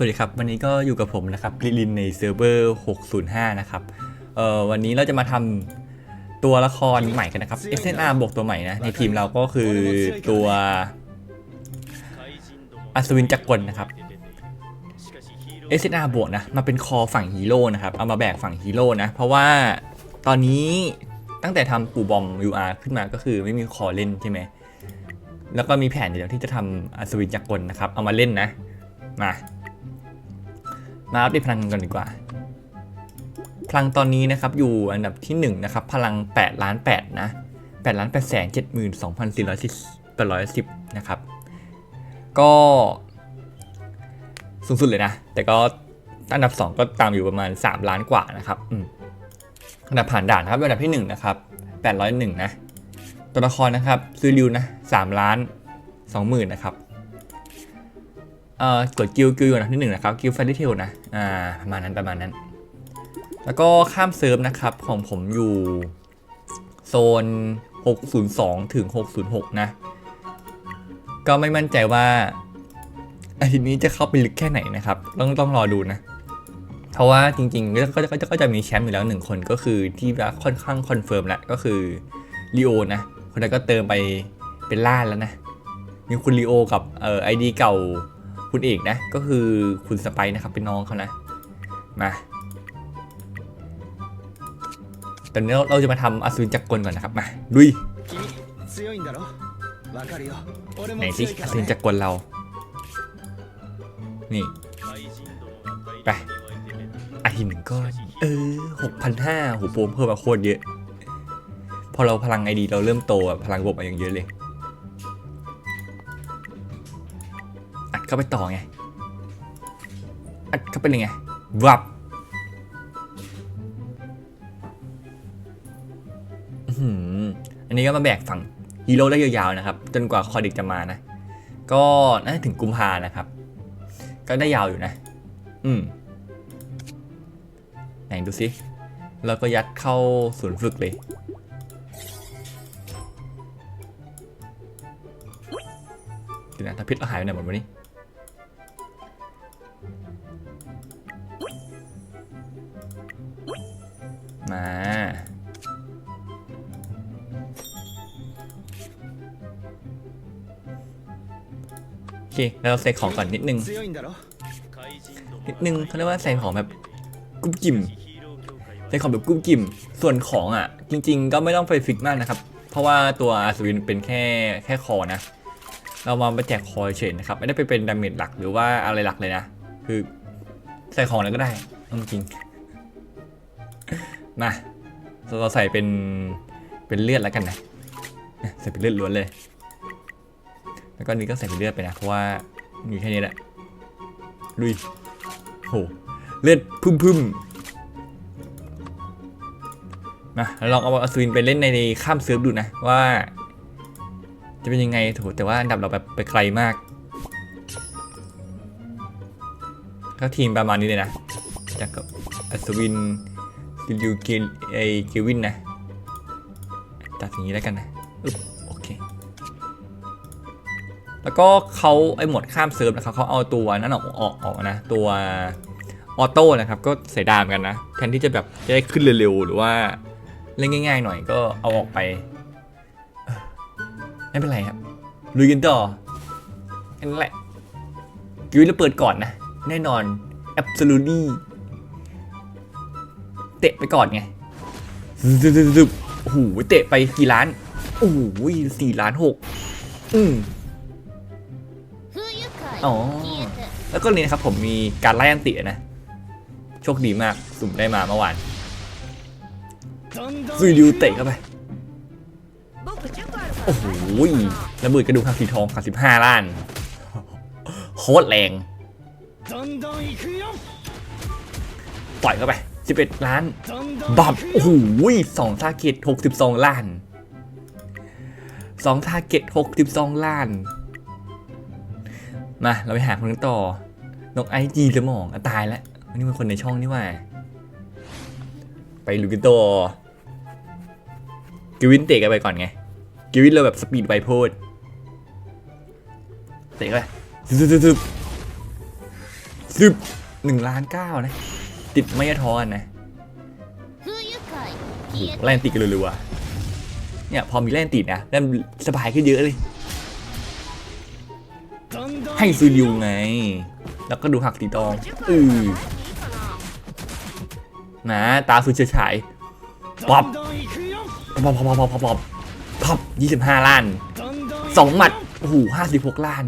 สวัสดีครับ วันนี้ก็อยู่กับผมนะครับลิลินในเซิร์ฟเวอร์ 605 นะครับเอ่อวันนี้เราจะมาทำตัวละครใหม่กันนะครับ SNR บวกตัวใหม่นะ ในทีมเราก็คือตัวอัศวินจักรกลนะครับ SNR บวกนะ มาเป็นคอฝั่งฮีโร่นะครับ เอามาแบกฝั่งฮีโร่นะ เพราะว่าตอนนี้ตั้งแต่ทำปู่บอม UR ขึ้นมาก็คือไม่มีคอเล่นใช่ไหม แล้วก็มีแผนเดี๋ยวที่จะทำอัศวินจักรกลนะครับ เอามาเล่นนะ มา มาอัปเดตพลังกันก่อนดีกว่า พลังตอนนี้นะครับอยู่อันดับที่1นะครับพลัง8ล้าน8นะ8ล้าน8แสน72,410นะครับ ก็สูงสุดเลยนะ แต่ก็อันดับ 2 ก็ตามอยู่ประมาณ 3 ล้านกว่านะครับอันดับผ่านด่านนะครับอันดับที่ 1 นะครับ 801 นะ ตัวละครนะครับซื้อริวนะ3ล้าน 20,000นะครับ เอ่อกดกิลกิลอยู่อันดับที่หนึ่งนะครับกิลแฟรี่เทลนะอ่าประมาณนั้นประมาณนั้น แล้วก็ข้ามเซิร์ฟนะครับของผมอยู่โซน 602 ถึง 606 นะ ก็ไม่มั่นใจว่าอาทิตย์นี้จะเข้าไปลึกแค่ไหนนะครับ ต้องต้องรอดูนะ เพราะว่าจริงๆ ก็ก็ก็ก็จะมีแชมป์อยู่แล้วหนึ่งคนก็คือที่ค่อนข้างคอนเฟิร์มแล้วก็คือลีโอนะ คนนั้นก็เติมไปเป็นล้าแล้วนะ มีคุณลีโอกับเอ่อไอดีเก่า คุณเอกนะ ก็คือคุณสไปนะครับเป็นน้องเขานะ มาตอนนี้เราจะมาทำอสูรจักรกลก่อนนะครับ มาดุยไหนสิอสูรจักรกลเรา นี่ ไปอาหินก้อนเออหกพันห้าหูโปมเพิ่มมาโคตรเยอะ พอเราพลังไอดีเราเริ่มโตอะพลังบวกมาอย่างเยอะเลย เข้าไปต่อไง อัดเข้าไปเลยไงวับอันนี้ก็มาแบกฝั่งฮีโร่ได้ยาวๆนะครับ จนกว่าคอดิกจะมานะ ก็น่าจะถึงกุมภานะครับ ก็ได้ยาวอยู่นะ อืมไหนดูสิแล้วก็ยัดเข้าศูนย์ฝึกเลยดีนะถ้าพิษเราหายไปไหนหมดวะนี่ มา โอเคเราใส่ของก่อนนิดนึง นิดนึงเขาเรียกว่าใส่ของแบบกุ้มกิมใส่ของแบบกุ้มกิมส่วนของอะ จริง ๆ ก็ไม่ต้องไปฟิกมากนะครับ เพราะว่าตัวอาสุรินเป็นแค่แค่คอนะ เรามาไปแจกคอเฉยนะครับ ไม่ได้ไปเป็นดาเมจหลักหรือว่าอะไรหลักเลยนะ คือใส่ของอะไรก็ได้จริง มาเราใส่เป็นเป็นเลือดแล้วกันนะใส่เป็นเลือดล้วนเลย แล้วก็นี้ก็ใส่เป็นเลือดไปนะเพราะว่ามีแค่นี้แหละลุยโหเลือดพึ่มพึ่มมาแล้วลองเอาอัศวินไปเล่นในข้ามเซิร์ฟดูนะว่า จะเป็นยังไงโถแต่ว่าอันดับเราแบบไปไกลมากก็ทีมประมาณนี้เลยนะจากกับอัศวิน ซิลิวเกลไอเกวินนะตัดอย่างนี้แล้วกันนะโอเค แล้วก็เขาไอหมดข้ามเซิร์ฟนะครับเขาเอาตัวนั้นออกออกออกนะ ตัวออโต้นะครับ ก็เสียดายเหมือนกันนะ แทนที่จะแบบจะได้ขึ้นเร็วๆ หรือว่าเล่นง่าย ๆ หน่อยก็เอาออกไปไม่เป็นไรครับลุยกันต่อแค่นั้นแหละกิวิเราเปิดก่อนนะ แน่นอน absolutely เตะไปก่อนไงซึบโอ้โหเตะไปกี่ล้าน โอ้โหสี่ล้านหกอืมอ๋อ แล้วก็นี่นะครับผมมีการไล่อันตินะ โชคดีมากสุ่มได้มาเมื่อวานซุยดิวเตะเข้าไป โอ้โหระเบิดกระดูกหักสีทองหักสิบห้าล้าน โคตรแรง ต่อยเข้าไป 11 ล้านบับโอ้โหสองทาเก็ต62 ล้าน2ทาเก็ต62 ล้าน มา เราไปหาคนนึงต่อ นกไอจีสมองอตายแล้วนี่มันคนในช่องนี่ว่า ไปลูกินต่อกิวินเตะกันไปก่อนไง กิวินเราแบบสปีดไปโพดเตะกันไปซึบซึบซึบหนึ่งล้านเก้านะ ติดไม่ท้อนนะแรงติดกันรัวๆเนี่ยพอมีแรงติดนะแล่นสบายขึ้นเยอะเลย ให้ซูริวไง แล้วก็ดูหักตีตองอือนะตาซูเฉยฉายป๊อบป๊อบป๊อบป๊อบป๊อบป๊อบป๊บยี่สิบห้าล้านสองหมัดโอ้โหห้าสิบหกล้าน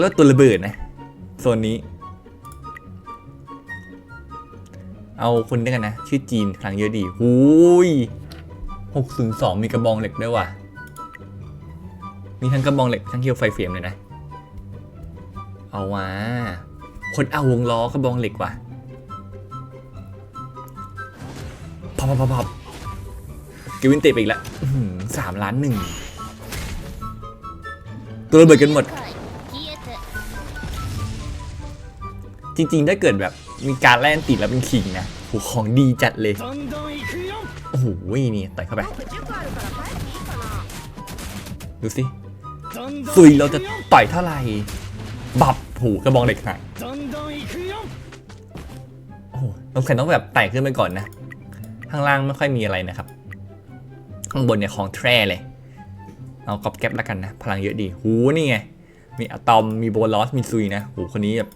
แล้วตัวระเบิดนะโซนนี้ เอาคนด้วยกันนะ ชื่อจีนพลังเยอะดีหูยหกศูนย์สองมีกระบองเหล็กด้วยว่ะ มีทั้งกระบองเหล็กทั้งเคียวไฟเฟียมเลยนะ เอาว่าคนเอาวงล้อกระบองเหล็กว่ะพับพับพับเกวินเตะไปอีกแล้วสามล้านหนึ่งตัวระเบิดกันหมด จริงๆ ได้เกิดแบบ มีการแล่นติดแล้วเป็นคิงนะโหของดีจัดเลย โอ้โหนี่ต่อยเข้าไป ดูสิซุยเราจะต่อยเท่าไหร่ บับหูกระบองเหล็กหนักโอ้โหน้แข็งต้องแบบไต่ขึ้นไปก่อนนะ ข้างล่างไม่ค่อยมีอะไรนะครับ ข้างบนเนี่ยของแท้เลย เอากรอบแก๊ปแล้วกันนะ พลังเยอะดี หูนี่ไง มีอะตอม มีโบลอส มีซุยนะ หูคนนี้แบบ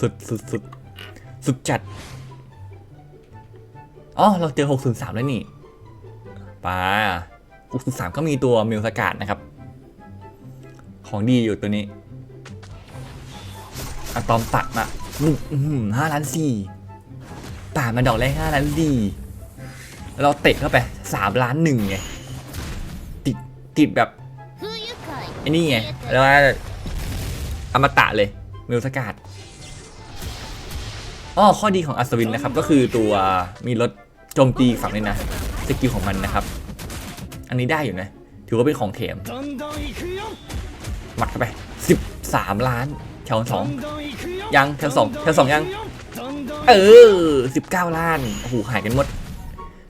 สุดสุดสุด สุดจัด อ๋อ เราเจอ 603 แล้วนี่ป่า603 ก็มีตัวมิวสกาดนะครับ ของดีอยู่ตัวนี้อะตอมตัดมาห้าล้านสี่ป่ามันดอกแรกห้าล้านดีเราเตะเข้าไปสามล้านหนึ่งไง ติดติดแบบไอ้นี่ไง แล้วอมตะเลยมิวสกาด อ้อข้อดีของอัศวินนะครับก็คือตัวมีรถโจมตีฝั่งนี้นะสกิลของมันนะครับ อันนี้ได้อยู่นะ ถือว่าเป็นของเถมหมัดเข้าไป 13 ล้านแถวสองยังแถวสองแถวสองยัง เออ 19 ล้านโอ้โหหายกันหมด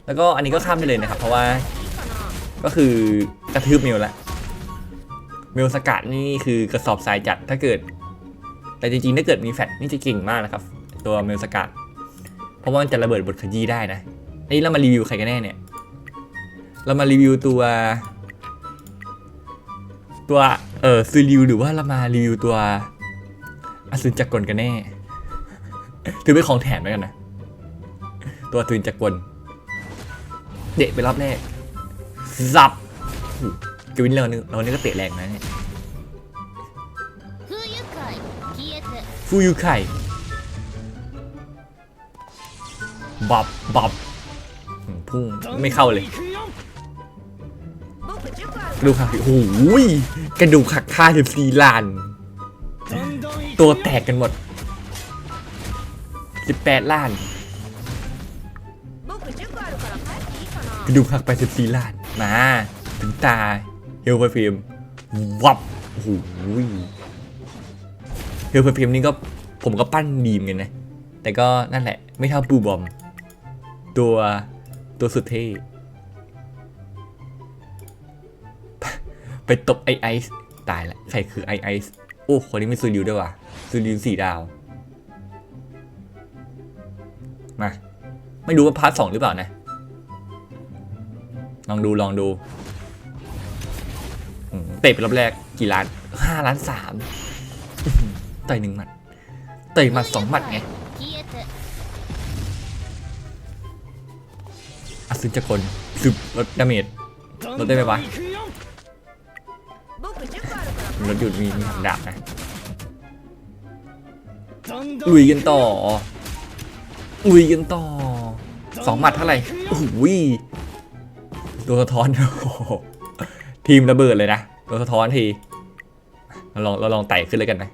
แล้วก็อันนี้ก็ข้ามได้เลยนะครับ เพราะว่าก็คือกระทืบเมลละเมลสกัดนี่คือกระสอบทรายจัดถ้าเกิด แต่จริงๆ ถ้าเกิดมีแฟตนี่จะเก่งมากนะครับ ตัวเมลสกัดเพราะว่ามันจะระเบิดบทขยี้ได้นะนี่เรามารีวิวใครกันแน่เนี่ย เรามารีวิวตัว ตัวเอ่อซีริวหรือว่าเรามารีวิวตัวอสุนจักรกันแน่ ถือเป็นของแถมแล้วกันนะ ตัวอสุนจักรเดะไปรอบแรกซับกวินเราเนี่ยเราเนี่ยก็เตะแรงนะเนี่ยฟูยูไข่ บับบับพุ่งไม่เข้าเลย กระดูกหักโอ้ยกระดูกหักค่าถึงสี่ล้าน ตัวแตกกันหมด 18 ล้าน กระดูกหักไปถึงสีล้าน มา ถึงตาเฮลเปอร์ฟิมวับโอ้โหเฮลเปอร์ฟิมนี่ก็ผมก็ปั้นดีมกันนะ แต่ก็นั่นแหละ ไม่เท่าปูบอม ตัวตัวสุดเท่ไปตบไอไอซ์ตายละใครคือไอไอซ์โอ้คนนี้ไม่ซูดิวด้วยว่ะซูดิวสี่ดาว มา ไม่รู้ว่าพาร์ทสองหรือเปล่านะ ลองดูลองดูเตะไปรอบแรกกี่ล้านห้าล้านสามอื้อหือต่อยหนึ่งหมัดต่อยหมัดสองหมัดไง ซึบจะคนซึบลดดาเมจลดได้ไหมวะรถหยุดมีดาบนะลุยกันต่อลุยกันต่อสองหมัดเท่าไหร่โอ้โหตัวสะท้อนทีมระเบิดเลยนะตัวสะท้อนทีเราลองเราลองไต่ขึ้นเลยกันนะ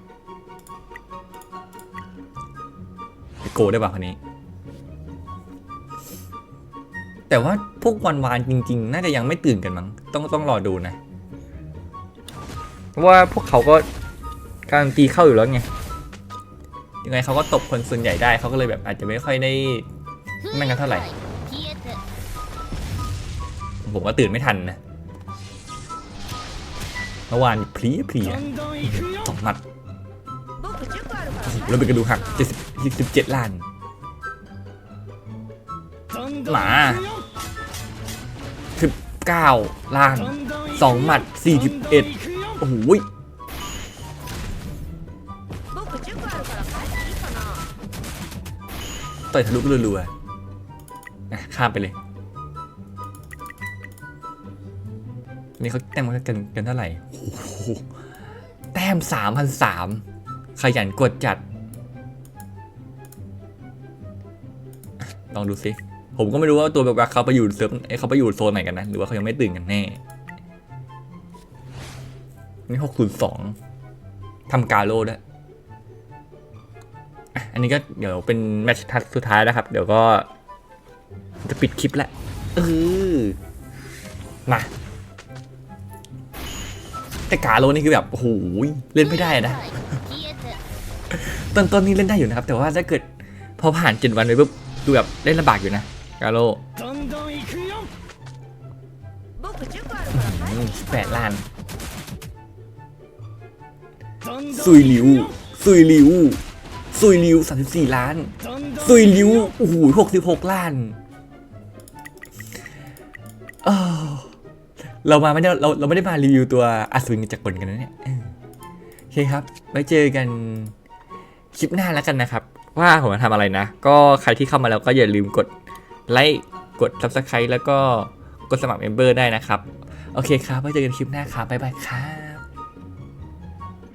โกได้ป่ะคนนี้ แต่ว่าพวกวานวานจริง ๆ น่าจะยังไม่ตื่นกันมั้งต้องต้องรอดูนะ ว่าพวกเขาก็การตีเข้าอยู่แล้วไงยังไงเขาก็ตบคนส่วนใหญ่ได้เขาก็เลยแบบอาจจะไม่ค่อยได้แม่งกันเท่าไหร่ ผมว่าตื่นไม่ทันนะเมื่อวานพลีเพลียสองหมัดแล้วเปกระดูหัก77ล้านหมา 9 ล่าง 2 หมัด 41 โอ้โหต่อยทะลุก็รัวๆข้ามไปเลย นี่เขาแต้มกันกันเท่าไหร่แต้ม 3,003ขยันกดจัด ลองดูสิ ผมก็ไม่รู้ว่าตัวแบบว่าเขาไปอยู่เซิร์ฟเอ้ยเขาไปอยู่โซนไหนกันนะ หรือว่าเขายังไม่ตื่นกันแน่นี่หกศูนย์สองทำกาโลด้วยอะอันนี้ก็เดี๋ยวเป็นแมตช์ทัดสุดท้ายนะครับ เดี๋ยวก็จะปิดคลิปแล้วเออมาแต่กาโลนี่คือแบบโอ้โหเล่นไม่ได้นะต้นต้นนี่เล่นได้อยู่นะครับ แต่ว่าถ้าเกิดพอผ่านเจ็ดวันไปปุ๊บดูแบบเล่นลำบากอยู่นะ กาโลแปดล้านสุยหลิวสุยหลิวสุยหลิวสามสิบสี่ล้านสุยหลิวโอ้โหหกสิบหกล้านเรามาไม่ได้เราเราไม่ได้มารีวิวตัวอสุรินจักรกันนะเนี่ยโอเคครับ ไว้เจอกันคลิปหน้าแล้วกันนะครับ ว่าผมจะทำอะไรนะ ก็ใครที่เข้ามาแล้วก็อย่าลืมกด ไลค์กด subscribe แล้วก็กดสมัครเมมเบอร์ได้นะครับ โอเคครับไว้เจอกันคลิปหน้าครับบ๊ายบายครับ